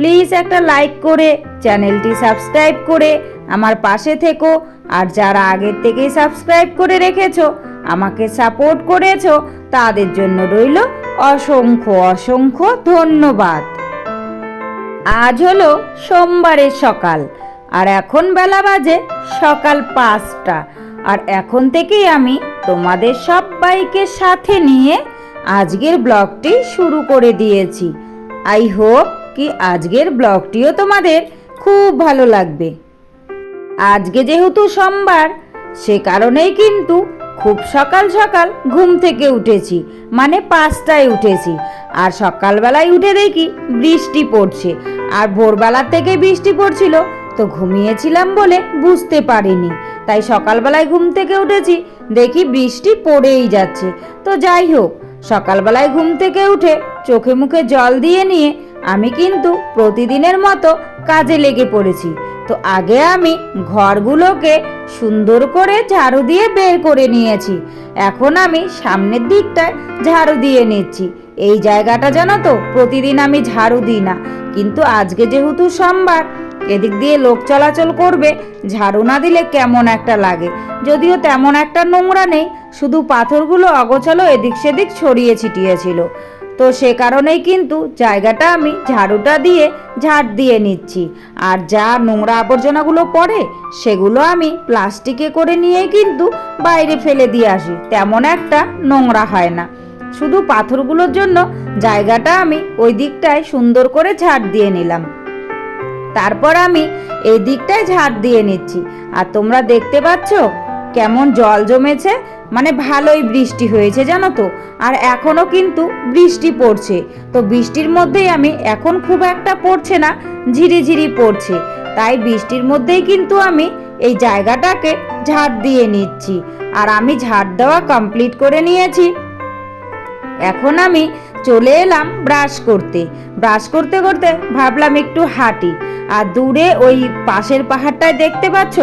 Please একটা like করে চ্যানেলটি সাবস্ক্রাইব করে আমার পাশে থেকো। আর যারা আগের থেকেই সাবস্ক্রাইব করে রেখেছো, আমাকে সাপোর্ট করেছ, তাদের জন্য রইল অসংখ্য অসংখ্য ধন্যবাদ। আজ হলো সোমবারের সকাল, আর এখন বেলা বাজে সকাল পাঁচটা। আর এখন থেকেই আমি তোমাদের সবাইকে সাথে নিয়ে আজকের ব্লগটি শুরু করে দিয়েছি। আই হোপ কি আজকের ব্লগটিও তোমাদের খুব ভালো লাগবে। আজকে যেহেতু সোমবার, সে কারণেই কিন্তু খুব সকাল সকাল ঘুম থেকে উঠেছি মানে পাঁচটায় উঠেছি। আর সকালবেলায় উঠে দেখি বৃষ্টি পড়ছে, আর ভোরবেলার থেকে বৃষ্টি পড়ছিল, তো ঘুমিয়েছিলাম বলে বুঝতে পারিনি। তাই সকালবেলায় ঘুম থেকে উঠেছি, দেখি বৃষ্টি পড়েই যাচ্ছে। তো যাই হোক সকালবেলায় ঘুম থেকে উঠে চোখে মুখে জল দিয়ে নিয়ে আমি কিন্তু প্রতিদিনের মতো কাজে লেগে পড়েছি। তো আগে আমি ঘরগুলোকে সুন্দর করে ঝাড়ু দিয়ে বের করে নিয়েছি। এখন আমি সামনের দিকটায় ঝাড়ু দিয়ে নিচ্ছি। এই জায়গাটা জানো তো, প্রতিদিন আমি ঝাড়ু দিই না। কিন্তু আজকে যেহেতু সোমবার, এদিক দিয়ে লোক চলাচল করবে, ঝাড়ু না দিলে কেমন একটা লাগে। যদিও তেমন একটা নোংরা নেই শুধু পাথরগুলো অগোছালো এদিক সেদিক ছড়িয়ে ছিটিয়েছিল। তো সে কারণেই কিন্তু জায়গাটা আমি ঝাড়ুটা দিয়ে ঝাড় দিয়ে নিচ্ছি। আর যা নোংরা আবর্জনাগুলো পড়ে, সেগুলো আমি প্লাস্টিকে করে নিয়ে কিন্তু বাইরে ফেলে দিয়ে আসি। তেমন একটা নোংরা হয় না। শুধু পাথরগুলোর জন্য জায়গাটা আমি ওই দিকটায় সুন্দর করে ঝাড় দিয়ে নিলাম। তারপর আমি এই দিকটায় ঝাড় দিয়ে নিচ্ছি। আর তোমরা দেখতে পাচ্ছ, কেমন জল জমেছে। মানে ভালোই বৃষ্টি হয়েছে, জানো তো? আর এখনও কিন্তু বৃষ্টি পড়ছে। তো বৃষ্টির মধ্যেই আমি এখন খুব একটা পড়ছে না, ঝিরিঝিরি পড়ছে। তাই বৃষ্টির মধ্যেই কিন্তু আমি এই জায়গাটাকে ঝাড় দিয়ে নিচ্ছি। আর আমি ঝাড় দেওয়া কমপ্লিট করে নিয়েছি। এখন আমি চলে এলাম ব্রাশ করতে। ব্রাশ করতে করতে ভাবলাম একটু হাঁটি। আর দূরে ওই পাশের পাহাড়টায় দেখতে পাচ্ছ?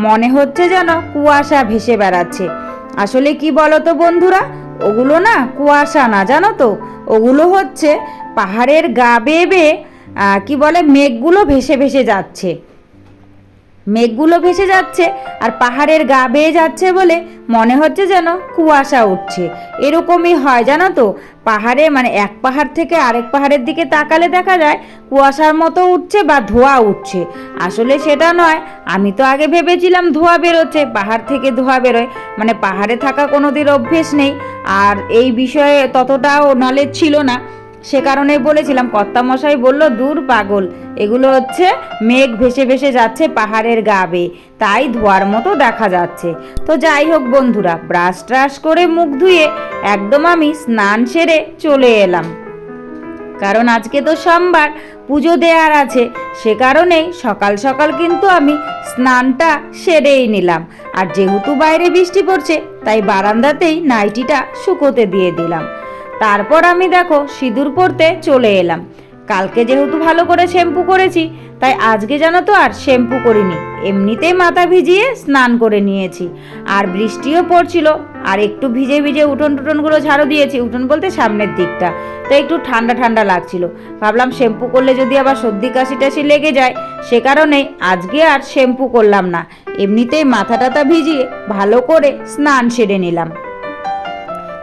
মনে হচ্ছে যেন কুয়াশা ভেসে বেড়াচ্ছে। আসলে কি বলো তো বন্ধুরা? ওগুলো না কুয়াশা না, জানো তো? ওগুলো হচ্ছে পাহাড়ের গা বেয়ে বেয়ে কী বলে, মেঘগুলো ভেসে ভেসে যাচ্ছে। মেঘগুলো ভেসে যাচ্ছে আর পাহাড়ের গা বেয়ে যাচ্ছে বলে মনে হচ্ছে যেন কুয়াশা উঠছে। এরকমই হয়, জানো তো? পাহাড়ে মানে এক পাহাড় থেকে আরেক পাহাড়ের দিকে তাকালে দেখা যায় কুয়াশার মতো উঠছে বা ধোঁয়া উঠছে। আসলে সেটা নয়, আমি তো আগে ভেবেছিলাম ধোঁয়া বেরোচ্ছে, পাহাড় থেকে ধোঁয়া বেরোয় মানে পাহাড়ে থাকা কোনোদিন অভ্যেস নেই। আর এই বিষয়ে ততটাও নলেজ ছিল না। সে কারণে বলেছিলাম, কর্তামশাই বলল, দূর পাগল, এগুলো হচ্ছে মেঘ ভেসে ভেসে যাচ্ছে পাহাড়ের গাবে, তাই ধোয়ার মতো দেখা যাচ্ছে। তো যাই হোক বন্ধুরা, ব্রাশ ট্রাশ করে মুখ ধুয়ে একদম আমি স্নান সেরে চলে এলাম। কারণ আজকে তো সোমবার, পুজো দেওয়ার আছে, সে কারণেই সকাল সকাল কিন্তু আমি স্নানটা সেরেই নিলাম। আর যেহেতু বাইরে বৃষ্টি পড়ছে, তাই বারান্দাতেই নাইটিটা শুকোতে দিয়ে দিলাম। তারপর আমি দেখো সিঁদুর পরতে চলে এলাম। কালকে যেহেতু ভালো করে শ্যাম্পু করেছি, তাই আজকে জানো তো আর শ্যাম্পু করিনি। এমনিতেই মাথা ভিজিয়ে স্নান করে নিয়েছি। আর বৃষ্টিও পড়ছিল, আর একটু ভিজে ভিজে উঠোন টুটনগুলো ঝাড়ু দিয়েছি, উঠোন বলতে সামনের দিকটা। তো একটু ঠান্ডা ঠান্ডা লাগছিল। ভাবলাম শ্যাম্পু করলে যদি আবার সর্দি কাশি টাশি লেগে যায়, সে কারণেই আজকে আর শ্যাম্পু করলাম না। এমনিতেই মাথা টাথা ভিজিয়ে ভালো করে স্নান সেরে নিলাম।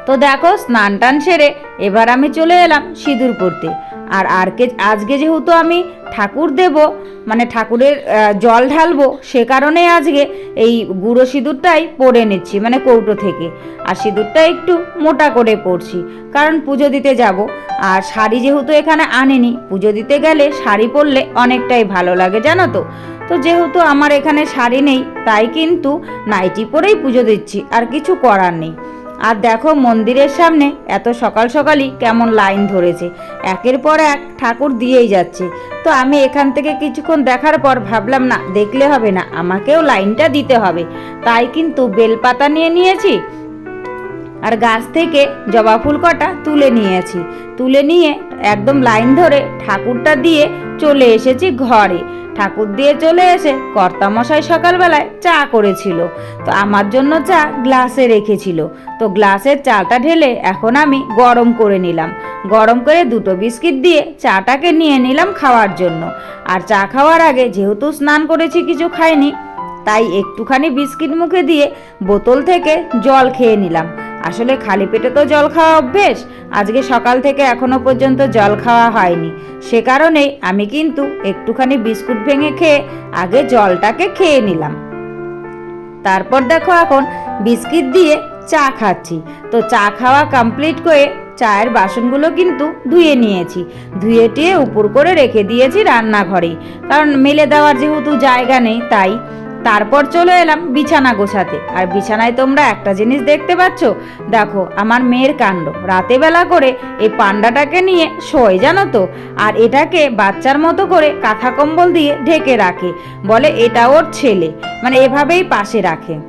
তো দেখো, স্নান টান সেরে এবার আমি চলে এলাম সিঁদুর পরতে। আর আরকে, আজকে যেহেতু আমি ঠাকুর দেব মানে ঠাকুরের জল ঢালবো, সে কারণে আজকে এই গুঁড়ো সিঁদুরটাই পরে নিচ্ছি মানে কৌটো থেকে। আর সিঁদুরটা একটু মোটা করে পরছি, কারণ পুজো দিতে যাব। আর শাড়ি যেহেতু এখানে আনেনি, পুজো দিতে গেলে শাড়ি পরলে অনেকটাই ভালো লাগে, জানো তো? তো যেহেতু আমার এখানে শাড়ি নেই, তাই কিন্তু নাইটি পরেই পুজো দিচ্ছি, আর কিছু করার নেই। আর দেখো মন্দিরের সামনে এত সকাল সকালই কেমন লাইন ধরেছে। একের পর এক ঠাকুর দিয়েই যাচ্ছে। তো আমি এখান থেকে কিছুক্ষণ দেখার পর ভাবলাম, না, দেখলে হবে না, আমাকেও লাইনটা দিতে হবে। তাই কিন্তু বেলপাতা নিয়ে নিয়েছি আর গাছ থেকে জবা ফুল কটা তুলে নিয়েছি। তুলে নিয়ে একদম লাইন ধরে ঠাকুরটা দিয়ে চলে এসেছি ঘরে। ঠাকুর দিয়ে চলে এসে কর্তামশাই সকালবেলায় চা করেছিল। তো আমার জন্য চা গ্লাসে রেখেছিল। তো গ্লাসের চাটা ঢেলে এখন আমি গরম করে নিলাম। গরম করে দুটো বিস্কিট দিয়ে চাটাকে নিয়ে নিলাম খাওয়ার জন্য। আর চা খাওয়ার আগে যেহেতু স্নান করেছি কিছু খাইনি, তাই একটুখানি বিস্কিট মুখে দিয়ে বোতল থেকে জল খেয়ে নিলাম। আসলে খালি পেটে তো জল খাওয়া অভ্যেস। আজকে সকাল থেকে এখনও পর্যন্ত জল খাওয়া হয়নি। সে কারণেই আমি কিন্তু একটুখানি বিস্কুট ভেঙে খেয়ে আগে জলটাকে খেয়ে নিলাম। তারপর দেখো এখন বিস্কিট দিয়ে চা খাচ্ছি। তো চা খাওয়া কমপ্লিট করে চায়ের বাসনগুলো কিন্তু ধুয়ে নিয়েছি। ধুয়ে টিয়ে উপর করে রেখে দিয়েছি রান্নাঘরেই কারণ মেলে দেওয়ার যেহেতু জায়গা নেই, তাই তারপর চলে এলাম বিছানা গোছাতে। আর বিছানায় তোমরা একটা জিনিস দেখতে পাচ্ছ? দেখো, আমার মেয়ের কাণ্ড। রাতে বেলা করে এই পান্ডাটাকে নিয়ে শোয়, জানো তো? আর এটাকে বাচ্চার মতো করে কাঁথা কম্বল দিয়ে ঢেকে রাখে। বলে, এটা ওর ছেলে। মানে এভাবেই পাশে রাখে।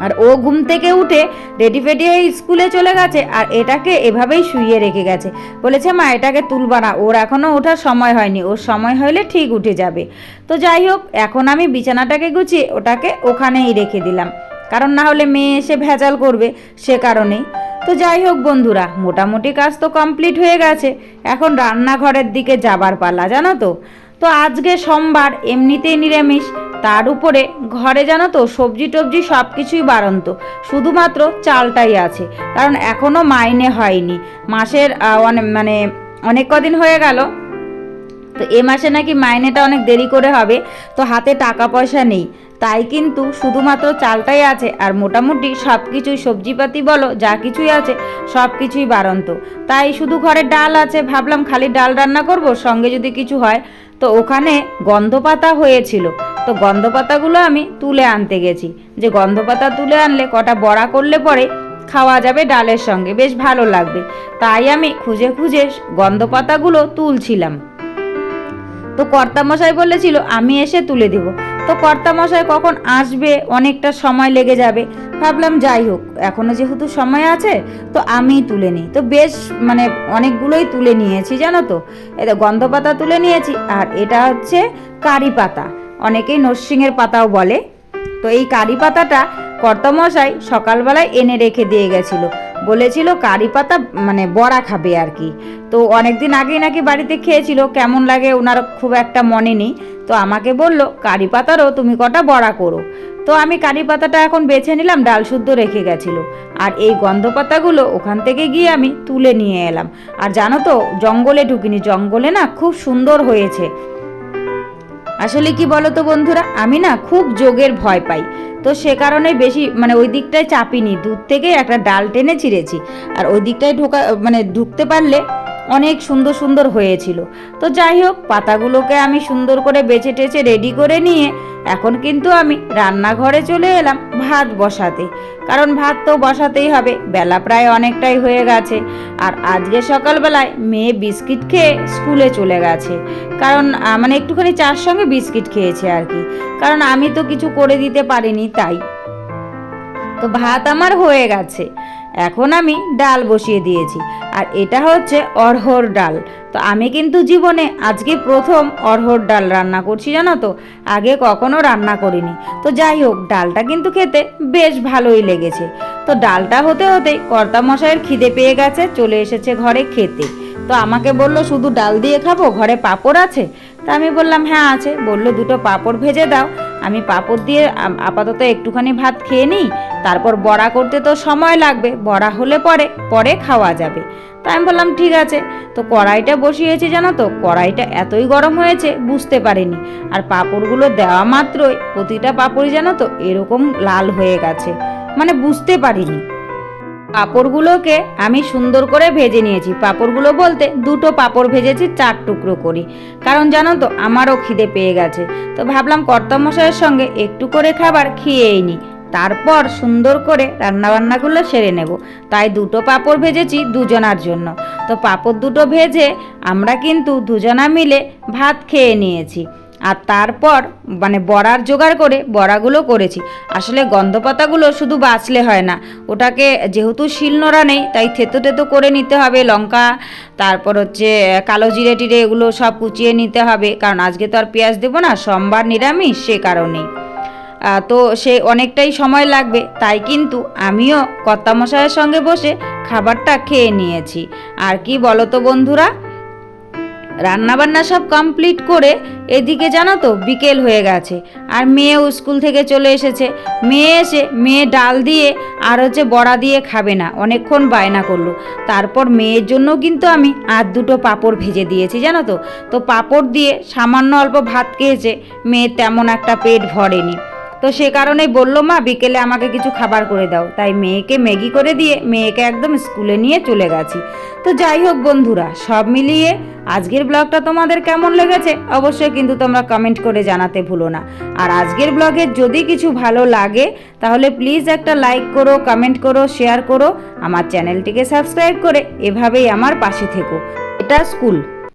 আর ও ঘুম থেকে উঠে রেডি ফেডি হয়ে স্কুলে চলে গেছে আর এটাকে এভাবেই শুইয়ে রেখে গেছে। বলেছে, মা, এটাকে তুলবা না। ওর এখনও ওঠার সময় হয়নি। ওর সময় হলে ঠিক উঠে যাবে। তো যাই হোক, এখন আমি বিছানাটাকে গুছিয়ে ওটাকে ওখানেই রেখে দিলাম। কারণ না হলে মেয়ে এসে ভেজাল করবে সে কারণেই। তো যাই হোক বন্ধুরা, মোটামুটি কাজ তো কমপ্লিট হয়ে গেছে। এখন রান্নাঘরের দিকে যাবার পালা, জানো তো? তো আজকে সোমবার, এমনিতেই নিরামিষ। তার উপরে ঘরে জানো তো, সবজি টবজি সব কিছুই বাড়ন্ত। শুধুমাত্র চালটাই আছে, কারণ এখনও মাইনে হয়নি। মাসের মানে অনেক কদিন হয়ে গেল, তো এ মাসে নাকি মাইনেটা অনেক দেরি করে হবে, তো হাতে টাকা পয়সা নেই। তাই কিন্তু শুধুমাত্র চালটাই আছে আর মোটামুটি সব কিছুই সবজিপাতি বলো, যা কিছুই আছে সব কিছুই বাড়ন্ত। তাই শুধু ঘরে ডাল আছে, ভাবলাম খালি ডাল রান্না করব, সঙ্গে যদি কিছু হয় তো ওখানে গন্ধপাতা হয়েছিল। তো গন্ধপাতাগুলো আমি তুলে আনতে গেছি। যে গন্ধপাতা তুলে আনলে, কটা বড়া করলে পরে খাওয়া যাবে ডালের সঙ্গে, বেশ ভালো লাগবে। তাই আমি খুঁজে খুঁজে গন্ধপাতাগুলো তুলছিলাম। তো কর্তামশাই বলেছিল, আমি এসে তুলে দেব। তো কর্তামশাই কখন আসবে? অনেকটা সময় লেগে যাবে। ভাবলাম যাই হোক, এখনও যেহেতু সময় আছে, তো আমিই তুলে নিই। তো বেশ মানে অনেকগুলোই তুলে নিয়েছি, জানো তো? এটা গন্ধ পাতা তুলে নিয়েছি, আর এটা হচ্ছে কারি পাতা। অনেকেই নরসিংহের পাতাও বলে। তো এই কারি পাতাটা কর্তামশাই সকালবেলায় এনে রেখে দিয়ে গেছিল। বলেছিল, কারি পাতা মানে বড়া খাবে আর কি। তো অনেকদিন আগেই নাকি বাড়িতে খেয়েছিল, কেমন লাগে ওনার খুব একটা মনে নেই। তো আমাকে বলল, কারি পাতারও তুমি কটা বড়া করো? তো আমি কারি পাতাটা এখন বেছে নিলাম, ডাল শুদ্ধ রেখে গেছিল। আর এই গন্ধ পাতাগুলো ওখান থেকে গিয়ে আমি তুলে নিয়ে এলাম। আর জানো তো, জঙ্গলে ঢুকিনি, জঙ্গলে না খুব সুন্দর হয়েছে। আসলে কি বলো তো বন্ধুরা, আমি না খুব যোগের ভয় পাই। তো সে কারণে বেশি মানে ওই দিকটায় চাপিনি। দূর থেকে একটা ডাল টেনে ছিঁড়েছি। আর ওই দিকটায় ঢোকা মানে ঢুকতে পারলে অনেক সুন্দর সুন্দর হয়েছিল। তো যাই হোক, পাতাগুলোকে আমি সুন্দর করে বেছে টেছে রেডি করে নিয়ে এখন কিন্তু আমি রান্নাঘরে চলে এলাম। ভাত বসাতে। কারণ ভাত তো বসাতেই হবে, বেলা প্রায় অনেকটাই হয়ে গেছে। আর আজকে সকালবেলায় মেয়ে বিস্কিট খেয়ে স্কুলে চলে গেছে। কারণ মানে একটুখানি চার সঙ্গে বিস্কিট খেয়েছে আর কি। কারণ আমি তো কিছু করে দিতে পারিনি, তাই। তো ভাত আমার হয়ে গেছে। এখন আমি ডাল বসিয়ে দিয়েছি, আর এটা হচ্ছে অরহর ডাল। তো আমি কিন্তু জীবনে আজকে প্রথম অরহর ডাল রান্না করছি, জানো তো? আগে কখনো রান্না করিনি। তো যাই হোক, ডালটা কিন্তু খেতে বেশ ভালোই লেগেছে। তো ডালটা হতে হতেই কর্তামশাইয়ের খিদে পেয়ে গেছে, চলে এসেছে ঘরে খেতে। তো আমাকে বলল, শুধু ডাল দিয়ে খাব, ঘরে পাঁপড় আছে? তা আমি বললাম হ্যাঁ আছে। বলল, দুটো পাঁপড় ভেজে দাও। আমি পাঁপড় দিয়ে আপাতত একটুখানি ভাত খেয়ে নিই, তারপর বড়া করতে তো সময় লাগবে, বড়া হলে পরে পরে খাওয়া যাবে। তা আমি বললাম, ঠিক আছে। তো কড়াইটা বসিয়েছি, জানো তো, কড়াইটা এতই গরম হয়েছে, বুঝতে পারিনি। আর পাঁপড়গুলো দেওয়া মাত্রই, প্রতিটা পাঁপড়ই জানো তো, এরকম লাল হয়ে গেছে। মানে বুঝতে পারিনি। পাঁপড়গুলোকে আমি সুন্দর করে ভেজে নিয়েছি। পাঁপড়গুলো বলতে দুটো পাঁপড় ভেজেছি, চার টুকরো করি। কারণ জানো তো, আমারও খিদে পেয়ে গেছে। তো ভাবলাম কর্তামশাইয়ের সঙ্গে একটু করে খাবার খেয়েই নিই তারপর সুন্দর করে রান্নাবান্নাগুলো সেরে নেব। তাই দুটো পাঁপড় ভেজেছি দুজনার জন্য। তো পাঁপড় দুটো ভেজে আমরা কিন্তু দুজনা মিলে ভাত খেয়ে নিয়েছি। আর তারপর মানে বড়ার জোগাড় করে বড়াগুলো করেছি। আসলে গন্ধপাতাগুলো শুধু বাঁচলে হয় না। ওটাকে যেহেতু শিলনোড়া নেই, তাই থেতো থেতো করে নিতে হবে লঙ্কা, তারপর হচ্ছে কালো জিরে টিরে এগুলো সব কুচিয়ে নিতে হবে। কারণ আজকে তো আর পেঁয়াজ দেবো না, সোমবার নিরামিষ, সে কারণেই। তো সে অনেকটাই সময় লাগবে, তাই কিন্তু আমিও কর্তামশাইয়ের সঙ্গে বসে খাবারটা খেয়ে নিয়েছি। আর কি বলো তো বন্ধুরা? রান্নাবান্না সব কমপ্লিট করে এদিকে জানো তো, বিকেল হয়ে গেছে। আর মেয়েও স্কুল থেকে চলে এসেছে। মেয়ে এসে, মেয়ে ডাল দিয়ে আর হচ্ছে বড়া দিয়ে খাবে না, অনেকক্ষণ বায়না করল। তারপর মেয়ের জন্য কিন্তু আমি আর দুটো পাঁপড় ভেজে দিয়েছি, জানো তো। তো পাঁপড় দিয়ে সামান্য অল্প ভাত খেয়েছে, মেয়ের তেমন একটা পেট ভরেনি। তো সে কারণেই বলল, মা, বিকেলে আমাকে কিছু খাবার করে দাও। তাই মেয়েকে ম্যাগি করে দিয়ে মেয়েকে একদম স্কুলে নিয়ে চলে গেছি। তো যাই হোক বন্ধুরা, সব মিলিয়ে আজকের ব্লগটা তোমাদের কেমন লেগেছে অবশ্যই কিন্তু তোমরা কমেন্ট করে জানাতে ভুলো না। আর আজকের ব্লগে যদি কিছু ভালো লাগে, তাহলে প্লিজ একটা লাইক করো, কমেন্ট করো, শেয়ার করো। আমার চ্যানেলটিকে সাবস্ক্রাইব করে এভাবেই আমার পাশে থেকো। এটা স্কুল।